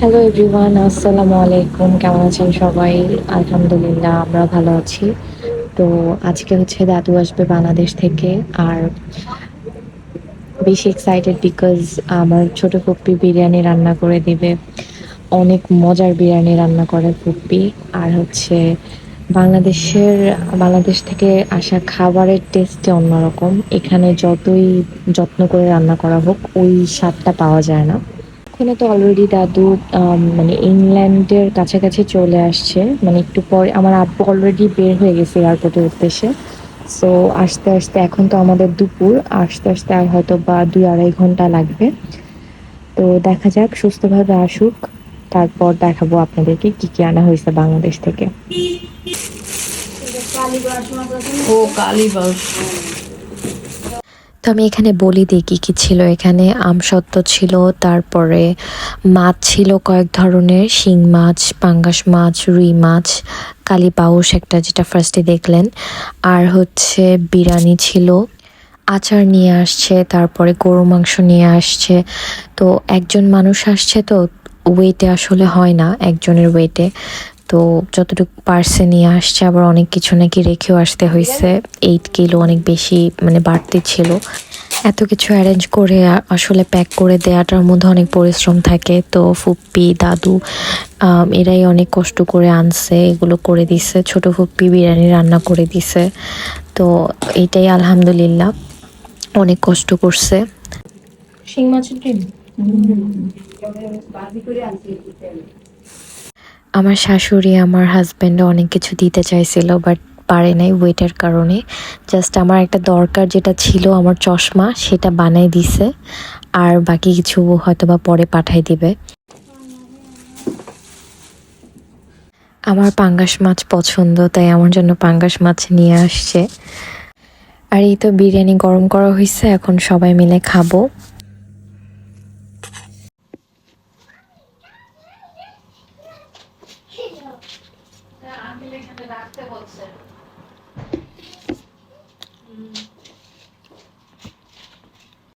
Hello everyone আসসালামু আলাইকুম কেমন আছেন সবাই? আলহামদুলিল্লাহ, আমরা ভালো আছি। তো আজকে হচ্ছে দাদু আসবে বাংলাদেশ থেকে। আর বেশি এক্সাইটেড বিকজ আমার ছোট ফুপ্পি বিরিয়ানি রান্না করে দিবে। অনেক মজার বিরিয়ানি রান্না করে ফুপ্পি। আর হচ্ছে বাংলাদেশের, বাংলাদেশ থেকে আসা খাবারের টেস্টে অন্যরকম। এখানে যতই যত্ন করে রান্না করা হোক, ওই স্বাদটা পাওয়া যায় না। ওখানে তো অলরেডি দাদু মানে ইংল্যান্ডের কাছাকাছি চলে আসছে। মানে একটু পরে আমার আব্বু অলরেডি বের হয়ে গেছে এয়ারপোর্টের উদ্দেশ্যে। সো আস্তে আস্তে এখন তো আমাদের দুপুর, আস্তে আস্তে আর হয়তো বা দুই আড়াই ঘণ্টা লাগবে। তো দেখা যাক, সুস্থভাবে আসুক। তারপর দেখাবো আপনাদেরকে কি কি আনা হয়েছে বাংলাদেশ থেকে। ও কালীবাস তো আমি এখানে বলি দিই কী কী ছিল। এখানে আমসত্ত্ব ছিল, তারপরে মাছ ছিল কয়েক ধরনের, শিং মাছ, পাঙ্গাস মাছ, রুই মাছ, কালী পাউস একটা যেটা ফার্স্টে দেখলেন। আর হচ্ছে বিরিয়ানি ছিল, আচার নিয়ে আসছে, তারপরে গরু মাংস নিয়ে আসছে। তো একজন মানুষ আসছে তো ওয়েটে আসলে হয় না, একজনের ওয়েটে তো যতটুকু পার্সে নিয়ে আসছে আবার অনেক কিছু নাকি রেখেও আসতে হয়েছে। এইট কিলো অনেক বেশি মানে বাড়তি ছিল। এত কিছু অ্যারেঞ্জ করে আসলে প্যাক করে দেওয়াটার মধ্যে অনেক পরিশ্রম থাকে। তো ফুপ্পি দাদু এরাই অনেক কষ্ট করে আনছে এগুলো করে দিছে। ছোট ফুপ্পি বিরিয়ানি রান্না করে দিছে। তো এইটাই আলহামদুলিল্লাহ অনেক কষ্ট করছে। শিং মাছের ডিম আমার শাশুড়ি, আমার হাজব্যান্ড অনেক কিছু দিতে চাইছিল বাট পারে নাই ওয়েটের কারণে। জাস্ট আমার একটা দরকার যেটা ছিল আমার চশমা, সেটা বানাই দিছে। আর বাকি কিছু হয়তো বা পরে পাঠাই দিবে। আমার পাঙ্গাস মাছ পছন্দ, তাই আমার জন্য পাঙ্গাস মাছ নিয়ে আসছে। আর এই তো বিরিয়ানি গরম করা হয়েছে এখন সবাই মিলে খাব। রাখতে বলছে।